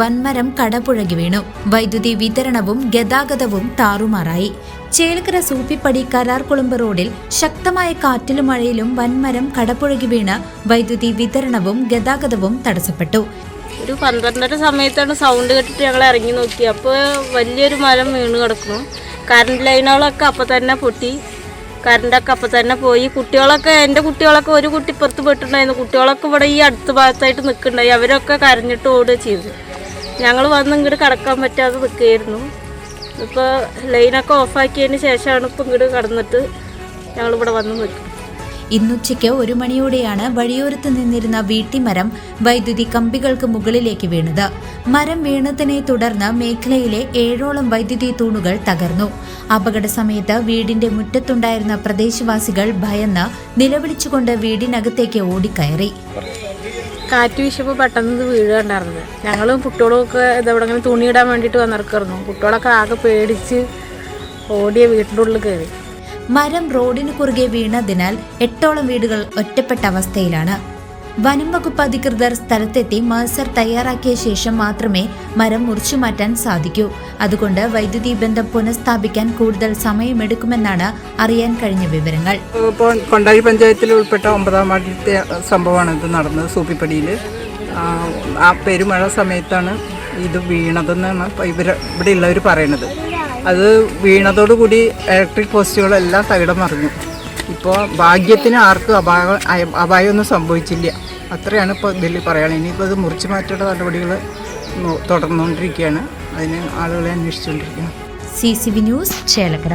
വൻമരം കടപുഴകി വീണു. വൈദ്യുതി വിതരണവും ഗതാഗതവും താറുമാറായി. ചേലക്കര സൂപ്പിപ്പടി കരാർകുളമ്പ് റോഡിൽ ശക്തമായ കാറ്റിലും മഴയിലും വൻമരം കടപുഴകി വീണ് വൈദ്യുതി വിതരണവും ഗതാഗതവും തടസ്സപ്പെട്ടു. ഒരു പന്ത്രണ്ടര സമയത്താണ് സൗണ്ട് കേട്ടിട്ട് ഞങ്ങൾ ഇറങ്ങി നോക്കി. അപ്പോൾ വലിയൊരു മരം വീണ് കിടക്കുന്നു. കറണ്ട് ലൈനുകളൊക്കെ അപ്പം തന്നെ പൊട്ടി. കറണ്ടൊക്കെ അപ്പം തന്നെ പോയി. കുട്ടികളൊക്കെ എന്റെ കുട്ടികളൊക്കെ ഒരു കുട്ടി പുറത്ത് പെട്ടിട്ടുണ്ടായിരുന്നു. കുട്ടികളൊക്കെ ഇവിടെ ഈ അടുത്ത ഭാഗത്തായിട്ട് നിൽക്കുന്നുണ്ടായി. അവരൊക്കെ കരഞ്ഞിട്ട് ഓടുക ചെയ്തു ഞങ്ങൾ വന്ന് ഇങ്ങോട്ട് കടക്കാൻ പറ്റാതെ നിൽക്കുകയായിരുന്നു. ഇപ്പോൾ ലൈനൊക്കെ ഓഫാക്കിയതിന് ശേഷമാണ് ഇപ്പം ഇങ്ങോട്ട് കടന്നിട്ട് ഞങ്ങളിവിടെ വന്ന് നിൽക്കും ഇന്നുച്ചയ്ക്ക് ഒരു മണിയോടെയാണ് വഴിയോരത്ത് നിന്നിരുന്ന വീട്ടിമരം വൈദ്യുതി കമ്പികൾക്ക് മുകളിലേക്ക് വീണത്. മരം വീണതിനെ തുടർന്ന് മേഖലയിലെ ഏഴോളം വൈദ്യുതി തൂണുകൾ തകർന്നു. അപകട സമയത്ത് വീടിന്റെ മുറ്റത്തുണ്ടായിരുന്ന പ്രദേശവാസികൾ ഭയന്ന് നിലവിളിച്ചുകൊണ്ട് വീടിനകത്തേക്ക് ഓടിക്കയറി. കാറ്റ് വീശപ്പോൾ പെട്ടെന്ന് വീഴുകയുണ്ടായിരുന്നത് ഞങ്ങളും കുട്ടികളും ഒക്കെ ഇതെവിടെ ഇങ്ങനെ തുണിയിടാൻ വേണ്ടിയിട്ട് വന്നിറക്കായിരുന്നു. കുട്ടികളൊക്കെ ആകെ പേടിച്ച് ഓടിയ വീട്ടിന്റെ ഉള്ളിൽ കയറി. മരം റോഡിന് കുറുകെ വീണതിനാൽ എട്ടോളം വീടുകൾ ഒറ്റപ്പെട്ട അവസ്ഥയിലാണ്. വനം വകുപ്പ് അധികൃതർ സ്ഥലത്തെത്തി മത്സർ തയ്യാറാക്കിയ ശേഷം മാത്രമേ മരം മുറിച്ചു മാറ്റാൻ സാധിക്കൂ. അതുകൊണ്ട് വൈദ്യുതി ബന്ധം പുനഃസ്ഥാപിക്കാൻ കൂടുതൽ സമയമെടുക്കുമെന്നാണ് അറിയാൻ കഴിഞ്ഞ വിവരങ്ങൾ. ഇപ്പോൾ കൊണ്ടാഴി പഞ്ചായത്തിൽ ഉൾപ്പെട്ട ഒമ്പതാം വാർഡിലത്തെ സംഭവമാണ് ഇത് നടന്നത് സൂപ്പിപ്പടിയിൽ. ആ പെരുമഴ സമയത്താണ് ഇത് വീണതെന്നാണ് ഇവർ ഇവിടെ ഉള്ളവർ പറയണത് അത് വീണതോടുകൂടി ഇലക്ട്രിക് പോസ്റ്റുകളെല്ലാം തകിടം മറിഞ്ഞു. ഇപ്പോൾ ഭാഗ്യത്തിന് ആർക്കും അപായം അപായമൊന്നും സംഭവിച്ചില്ല. അത്രയാണ് ഇപ്പോൾ ഇതിൽ പറയുന്നത് ഇനിയിപ്പോൾ ഇത് മുറിച്ചു മാറ്റേണ്ട നടപടികൾ തുടർന്നുകൊണ്ടിരിക്കുകയാണ്. അതിന് ആളുകളെ അന്വേഷിച്ചുകൊണ്ടിരിക്കുകയാണ്. C C V news Chelakkara.